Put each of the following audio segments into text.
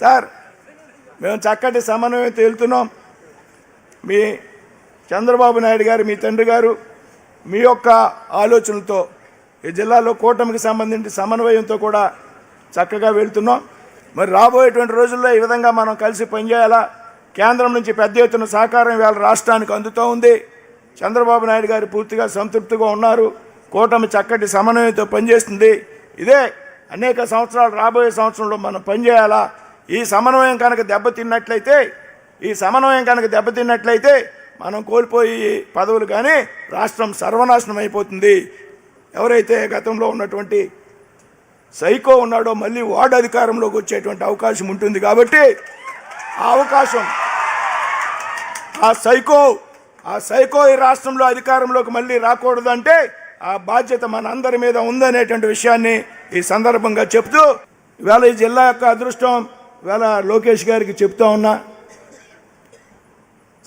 Sir మేము చక్కటి సమన్వయం వెళ్తున్నాం. మీ చంద్రబాబు నాయుడు గారు మీ తండ్రి గారు మీ యొక్క ఆలోచనలతో ఈ జిల్లాలో కూటమికి సంబంధించి సమన్వయంతో కూడా చక్కగా వెళ్తున్నాం. మరి రాబోయేటువంటి రోజుల్లో ఈ విధంగా మనం కలిసి పనిచేయాలా? కేంద్రం నుంచి పెద్ద ఎత్తున సహకారం ఇవాళ రాష్ట్రానికి అందుతూ ఉంది. చంద్రబాబు నాయుడు గారు పూర్తిగా సంతృప్తిగా ఉన్నారు. కూటమి చక్కటి సమన్వయంతో పనిచేస్తుంది. ఇదే అనేక సంవత్సరాలు రాబోయే సంవత్సరంలో మనం పనిచేయాలా? ఈ సమన్వయం కనుక దెబ్బతిన్నట్లయితే ఈ సమన్వయం కనుక దెబ్బతిన్నట్లయితే మనం కోల్పోయి పదవులు కానీ రాష్ట్రం సర్వనాశనం అయిపోతుంది. ఎవరైతే గతంలో ఉన్నటువంటి సైకో ఉన్నాడో మళ్ళీ వార్డు అధికారంలోకి వచ్చేటువంటి అవకాశం ఉంటుంది కాబట్టి ఆ అవకాశం ఆ సైకో ఆ సైకో ఈ రాష్ట్రంలో అధికారంలోకి మళ్ళీ రాకూడదంటే ఆ బాధ్యత మన అందరి మీద ఉందనేటువంటి విషయాన్ని ఈ సందర్భంగా చెప్తూ ఇవాళ ఈ జిల్లా యొక్క అదృష్టం ఇవాళ లోకేష్ గారికి చెప్తా ఉన్నా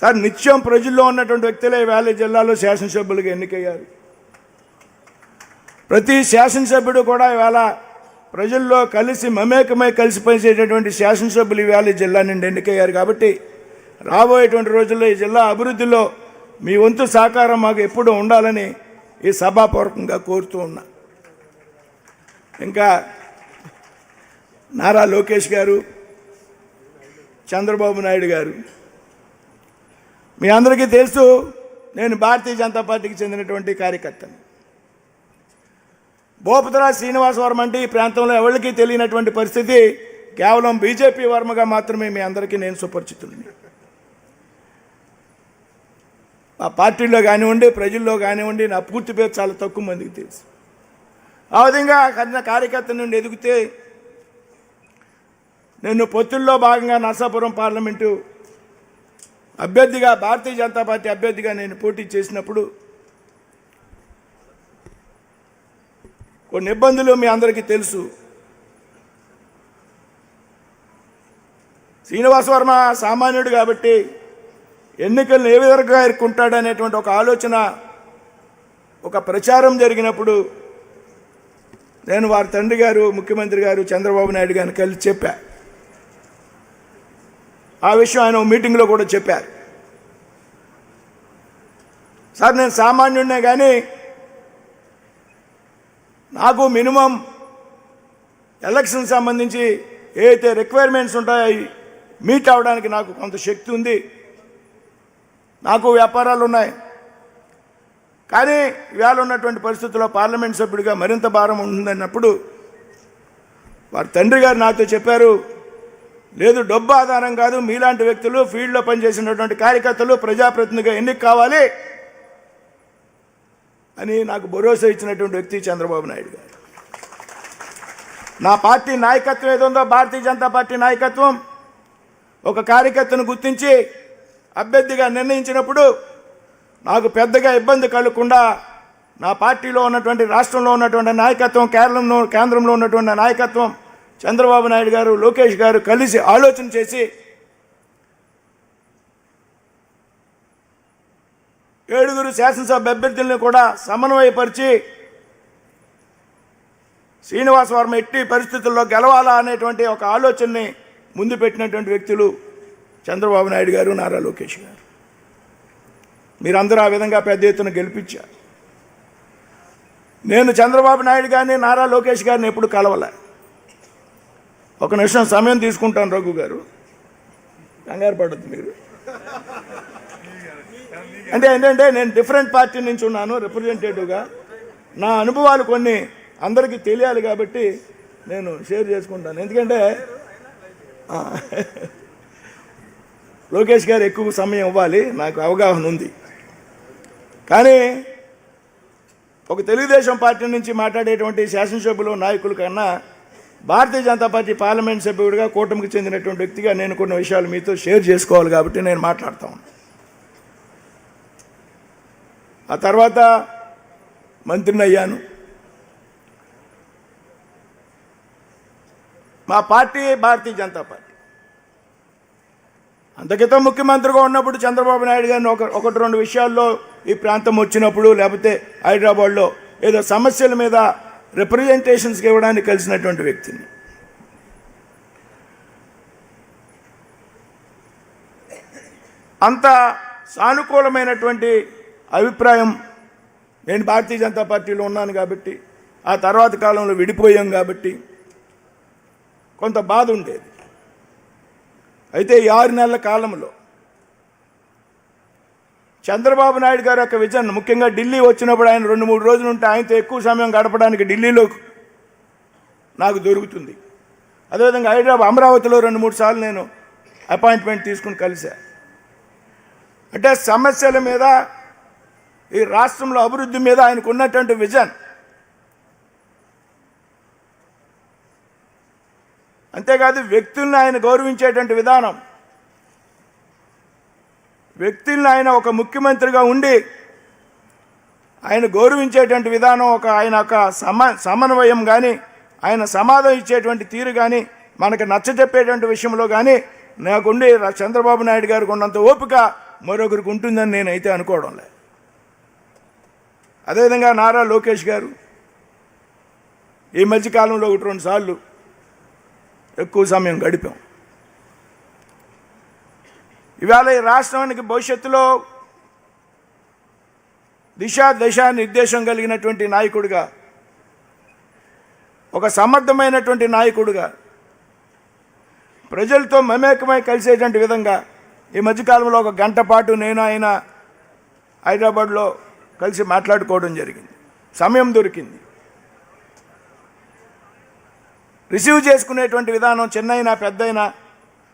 సార్ నిత్యం ప్రజల్లో ఉన్నటువంటి వ్యక్తులే ఇవాళ జిల్లాలో శాసనసభ్యులుగా ఎన్నికయ్యారు. ప్రతి శాసనసభ్యుడు కూడా ఇవాళ ప్రజల్లో కలిసి మమేకమై కలిసి పనిచేసేటటువంటి శాసనసభ్యులు ఇవాళ జిల్లా నుండి ఎన్నికయ్యారు కాబట్టి రాబోయేటువంటి రోజుల్లో ఈ జిల్లా అభివృద్ధిలో మీ వంతు సహకారం మాకు ఎప్పుడూ ఉండాలని ఈ సభాపూర్వకంగా కోరుతూ ఉన్నా. ఇంకా నారా లోకేష్ గారు చంద్రబాబు నాయుడు గారు. మీ అందరికీ తెలుసు నేను భారతీయ జనతా పార్టీకి చెందినటువంటి కార్యకర్తను. భూపతరా శ్రీనివాసవర్మ అంటే ఈ ప్రాంతంలో ఎవరికి తెలియనటువంటి పరిస్థితి కేవలం బీజేపీ వర్మగా మాత్రమే మీ అందరికీ నేను సుపరిచితుడిని. ఆ పార్టీలో కానివ్వండి ప్రజల్లో కానివ్వండి నా పూర్తి పేరు చాలా తక్కువ మందికి తెలుసు. ఆ విధంగా కార్యకర్త నుండి ఎదిగితే నేను పొత్తుల్లో భాగంగా నర్సాపురం పార్లమెంటు అభ్యర్థిగా భారతీయ జనతా పార్టీ అభ్యర్థిగా నేను పోటీ చేసినప్పుడు కొన్ని ఇబ్బందులు మీ అందరికీ తెలుసు. శ్రీనివాస వర్మ సామాన్యుడు కాబట్టి ఎన్నికలను ఏ విధంగా ఎదుర్కొంటాడు అనేటువంటి ఒక ఆలోచన ఒక ప్రచారం జరిగినప్పుడు నేను వారి తండ్రి గారు ముఖ్యమంత్రి గారు చంద్రబాబు నాయుడు గారిని కలిసి చెప్పా. ఆ విషయం ఆయన మీటింగ్లో కూడా చెప్పారు. సార్ నేను సామాన్యుడినే కానీ నాకు మినిమం ఎలక్షన్ సంబంధించి ఏదైతే రిక్వైర్మెంట్స్ ఉంటాయో అవి మీట్ అవ్వడానికి నాకు కొంత శక్తి ఉంది. నాకు వ్యాపారాలు ఉన్నాయి. కానీ ఇవాళ ఉన్నటువంటి పరిస్థితుల్లో పార్లమెంట్ సభ్యుడిగా మరింత భారం ఉంటుందన్నప్పుడు వారి తండ్రి గారు నాతో చెప్పారు లేదు డబ్బు ఆధారం కాదు మీలాంటి వ్యక్తులు ఫీల్డ్లో పనిచేసినటువంటి కార్యకర్తలు ప్రజాప్రతినిధిగా ఎన్నిక కావాలి అని నాకు భరోసా ఇచ్చినటువంటి వ్యక్తి చంద్రబాబు నాయుడు గారు. నా పార్టీ నాయకత్వం ఏదుందో భారతీయ జనతా పార్టీ నాయకత్వం ఒక కార్యకర్తను గుర్తించి అభ్యర్థిగా నిర్ణయించినప్పుడు నాకు పెద్దగా ఇబ్బంది కలగకుండా నా పార్టీలో ఉన్నటువంటి రాష్ట్రంలో ఉన్నటువంటి నాయకత్వం కేరళంలో కేంద్రంలో ఉన్నటువంటి నాయకత్వం చంద్రబాబు నాయుడు గారు లోకేష్ గారు కలిసి ఆలోచన చేసి ఏడుగురు శాసనసభ అభ్యర్థులను కూడా సమన్వయపరిచి శ్రీనివాస వర్మ ఎట్టి పరిస్థితుల్లో గెలవాలా అనేటువంటి ఒక ఆలోచనని ముందు పెట్టినటువంటి వ్యక్తులు చంద్రబాబు నాయుడు గారు నారా లోకేష్ గారు. మీరందరూ ఆ విధంగా పెద్ద ఎత్తున గెలిపించారు. నేను చంద్రబాబు నాయుడు గారిని నారా లోకేష్ గారిని ఎప్పుడు కలవలే. ఒక నిమిషం సమయం తీసుకుంటాను రఘు గారు. కంగారు పడద్దు మీరు. అంటే ఏంటంటే నేను డిఫరెంట్ పార్టీ నుంచి ఉన్నాను రిప్రజెంటేటివ్గా. నా అనుభవాలు కొన్ని అందరికీ తెలియాలి కాబట్టి నేను షేర్ చేసుకుంటాను. ఎందుకంటే లోకేష్ గారు ఎక్కువ సమయం ఇవ్వాలి నాకు అవగాహన ఉంది. కానీ ఒక తెలుగుదేశం పార్టీ నుంచి మాట్లాడేటువంటి శాసనసభ్యులు నాయకుల కన్నా భారతీయ జనతా పార్టీ పార్లమెంట్ సభ్యుడిగా కూటమికి చెందినటువంటి వ్యక్తిగా నేను కొన్ని విషయాలు మీతో షేర్ చేసుకోవాలి కాబట్టి నేను మాట్లాడుతా ఆ తర్వాత మంత్రిని అయ్యాను. మా పార్టీ భారతీయ జనతా పార్టీ. అంతకితో ముఖ్యమంత్రిగా ఉన్నప్పుడు చంద్రబాబు నాయుడు గారిని ఒక ఒకటి రెండు విషయాల్లో ఈ ప్రాంతం వచ్చినప్పుడు లేకపోతే హైదరాబాద్లో ఏదో సమస్యల మీద రిప్రజెంటేషన్స్కి ఇవ్వడానికి కలిసినటువంటి వ్యక్తిని. అంత సానుకూలమైనటువంటి అభిప్రాయం నేను భారతీయ జనతా పార్టీలో ఉన్నాను కాబట్టి ఆ తర్వాత కాలంలో విడిపోయాం కాబట్టి కొంత బాధ ఉండేది. అయితే ఈ ఆరు నెలల కాలంలో చంద్రబాబు నాయుడు గారి యొక్క విజన్. ముఖ్యంగా ఢిల్లీ వచ్చినప్పుడు ఆయన రెండు మూడు రోజులు ఉంటే ఆయనతో ఎక్కువ సమయం గడపడానికి ఢిల్లీలో నాకు దొరుకుతుంది. అదేవిధంగా హైదరాబాద్ అమరావతిలో రెండు మూడు సార్లు నేను అపాయింట్మెంట్ తీసుకుని కలిసా అంటే సమస్యల మీద ఈ రాష్ట్రంలో అభివృద్ధి మీద ఆయనకు ఉన్నటువంటి విజన్. అంతేకాదు వ్యక్తుల్ని ఆయన గౌరవించేటువంటి విధానం. వ్యక్తుల్ని ఆయన ఒక ముఖ్యమంత్రిగా ఉండి ఆయన గౌరవించేటువంటి విధానం ఒక ఆయన ఒక సమ సమన్వయం కానీ ఆయన సమాధానం ఇచ్చేటువంటి తీరు కానీ మనకు నచ్చజెప్పేటువంటి విషయంలో కానీ నాకుండి చంద్రబాబు నాయుడు గారికి ఉన్నంత ఓపిక మరొకరికి ఉంటుందని నేనైతే అనుకోవడం లేదు. అదేవిధంగా నారా లోకేష్ గారు ఈ మధ్యకాలంలో ఒకటి రెండు సార్లు ఎక్కువ సమయం గడిపాం. ఇవాళ ఈ రాష్ట్రానికి భవిష్యత్తులో దిశ దశ నిర్దేశం కలిగినటువంటి నాయకుడిగా ఒక సమర్థమైనటువంటి నాయకుడిగా ప్రజలతో మమేకమై కలిసేటువంటి విధంగా ఈ మధ్యకాలంలో ఒక గంట పాటు నేను ఆయన హైదరాబాద్లో కలిసి మాట్లాడుకోవడం జరిగింది. సమయం దొరికింది. రిసీవ్ చేసుకునేటువంటి విధానం చిన్నైనా పెద్దయినా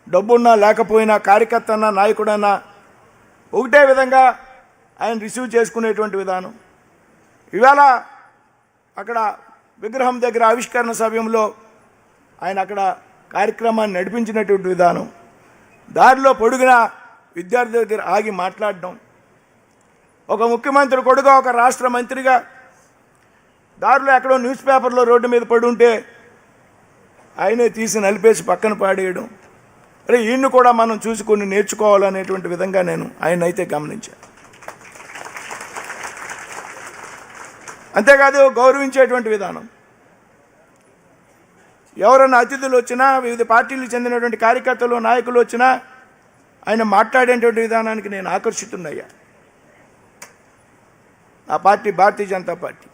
డబ్బున్నా లేకపోయినా కార్యకర్త అన్నా నాయకుడన్నా ఒకటే విధంగా ఆయన రిసీవ్ చేసుకునేటువంటి విధానం. ఇవాళ అక్కడ విగ్రహం దగ్గర ఆవిష్కరణ సమయంలో ఆయన అక్కడ కార్యక్రమాన్ని నడిపించినటువంటి విధానం. దారిలో పొడుగున విద్యార్థి దగ్గర ఆగి మాట్లాడడం. ఒక ముఖ్యమంత్రి కొడుగా ఒక రాష్ట్ర మంత్రిగా దారిలో ఎక్కడో న్యూస్ పేపర్లో రోడ్డు మీద పడి ఉంటే ఆయనే తీసి నలిపేసి పక్కన పాడేయడం. అరే ఈయన్ని కూడా మనం చూసి కొన్ని నేర్చుకోవాలనేటువంటి విధంగా నేను ఆయన అయితే గమనించాను. అంతేకాదు గౌరవించేటువంటి విధానం. ఎవరైనా అతిథులు వచ్చినా వివిధ పార్టీలకు చెందినటువంటి కార్యకర్తలు నాయకులు వచ్చినా ఆయన మాట్లాడేటువంటి విధానానికి నేను ఆకర్షితున్నాయ్యా. నా పార్టీ భారతీయ జనతా పార్టీ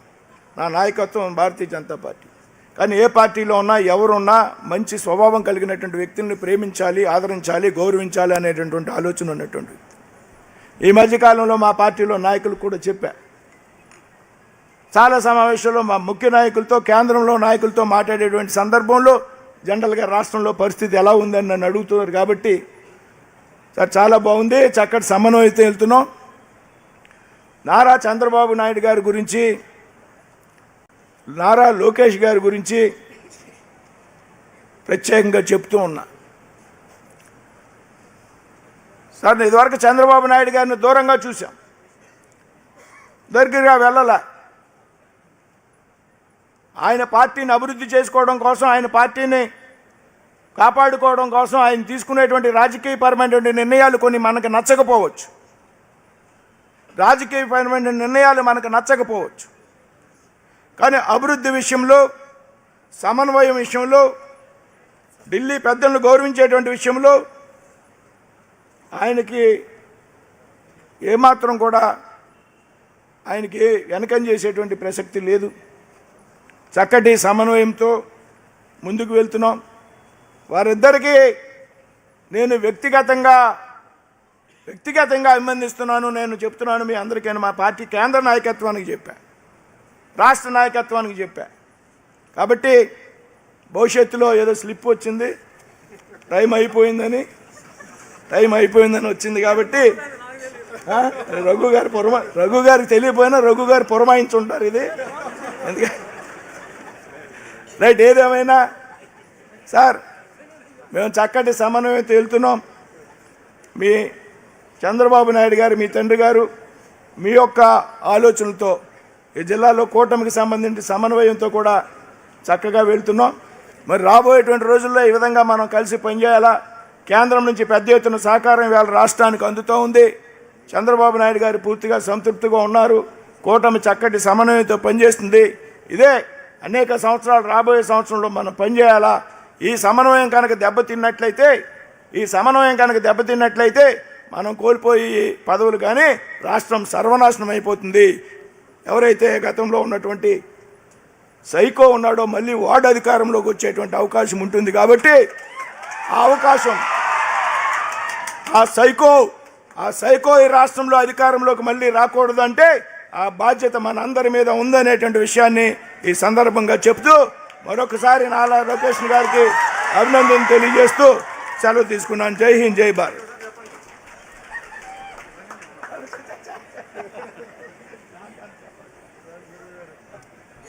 నా నాయకత్వం భారతీయ జనతా పార్టీ. కానీ ఏ పార్టీలో ఉన్నా ఎవరున్నా మంచి స్వభావం కలిగినటువంటి వ్యక్తుల్ని ప్రేమించాలి ఆదరించాలి గౌరవించాలి అనేటటువంటి ఆలోచన ఉన్నటువంటి ఈ మధ్యకాలంలో మా పార్టీలో నాయకులు కూడా చెప్పా. చాలా సమావేశాల్లో మా ముఖ్య నాయకులతో కేంద్రంలో నాయకులతో మాట్లాడేటువంటి సందర్భంలో జనరల్గా రాష్ట్రంలో పరిస్థితి ఎలా ఉందని నన్ను అడుగుతున్నారు కాబట్టి సార్ చాలా బాగుంది చక్కటి సమన్వయంతో వెళ్తున్నాం. నారా చంద్రబాబు నాయుడు గారి గురించి నారా లోకేష్ గారి గురించి ప్రత్యేకంగా చెప్తూ ఉన్నా. సార్ ఇదివరకు చంద్రబాబు నాయుడు గారిని దూరంగా చూశాం. దగ్గరగా వెళ్ళాల. ఆయన పార్టీని అభివృద్ధి చేసుకోవడం కోసం ఆయన పార్టీని కాపాడుకోవడం కోసం ఆయన తీసుకునేటువంటి రాజకీయపరమైనటువంటి నిర్ణయాలు కొన్ని మనకు నచ్చకపోవచ్చు. రాజకీయపరమైన నిర్ణయాలు మనకు నచ్చకపోవచ్చు. కానీ అభివృద్ధి విషయంలో సమన్వయం విషయంలో ఢిల్లీ పెద్దలను గౌరవించేటువంటి విషయంలో ఆయనకి ఏమాత్రం కూడా ఆయనకి వెనకం చేసేటువంటి ప్రసక్తి లేదు. చక్కటి సమన్వయంతో ముందుకు వెళ్తున్నాం. వారిద్దరికీ నేను వ్యక్తిగతంగా వ్యక్తిగతంగా అభినందిస్తున్నాను నేను చెప్తున్నాను మీ అందరికీ మా పార్టీ కేంద్ర నాయకత్వానికి చెప్పా రాష్ట్ర నాయకత్వానికి చెప్పా. కాబట్టి భవిష్యత్తులో ఏదో స్లిప్ వచ్చింది టైం అయిపోయిందని టైం అయిపోయిందని వచ్చింది కాబట్టి రఘు గారు పొరమా రఘు గారికి తెలియపోయినా రఘు గారు పొరమాయించుంటారు ఇది. ఎందుకంటే రైట్ ఏదేమైనా సార్ మేము చక్కటి సమన్వయంతో వెళ్తున్నాం. మీ చంద్రబాబు నాయుడు గారు మీ తండ్రి గారు మీ యొక్క ఆలోచనలతో ఈ జిల్లాలో కూటమికి సంబంధించి సమన్వయంతో కూడా చక్కగా వెళ్తున్నాం. మరి రాబోయేటువంటి రోజుల్లో ఈ విధంగా మనం కలిసి పనిచేయాలా? కేంద్రం నుంచి పెద్ద ఎత్తున సహకారం ఇవాళ రాష్ట్రానికి అందుతూ ఉంది. చంద్రబాబు నాయుడు గారు పూర్తిగా సంతృప్తిగా ఉన్నారు. కూటమి చక్కటి సమన్వయంతో పనిచేస్తుంది. ఇదే అనేక సంవత్సరాలు రాబోయే సంవత్సరంలో మనం పనిచేయాలా? ఈ సమన్వయం కనుక దెబ్బతిన్నట్లయితే ఈ సమన్వయం కనుక దెబ్బతిన్నట్లయితే మనం కోల్పోయి పదవులు కానీ రాష్ట్రం సర్వనాశనం అయిపోతుంది. ఎవరైతే గతంలో ఉన్నటువంటి సైకో ఉన్నాడో మళ్ళీ వార్డు అధికారంలోకి వచ్చేటువంటి అవకాశం ఉంటుంది కాబట్టి ఆ అవకాశం ఆ సైకో ఆ సైకో ఈ రాష్ట్రంలో అధికారంలోకి మళ్ళీ రాకూడదంటే ఆ బాధ్యత మన అందరి మీద ఉందనేటువంటి విషయాన్ని ఈ సందర్భంగా చెప్తూ మరొకసారి నాలా లోకేష్ గారికి అభినందన తెలియజేస్తూ సెలవు తీసుకున్నాను. జై హింద్ జై భారత్.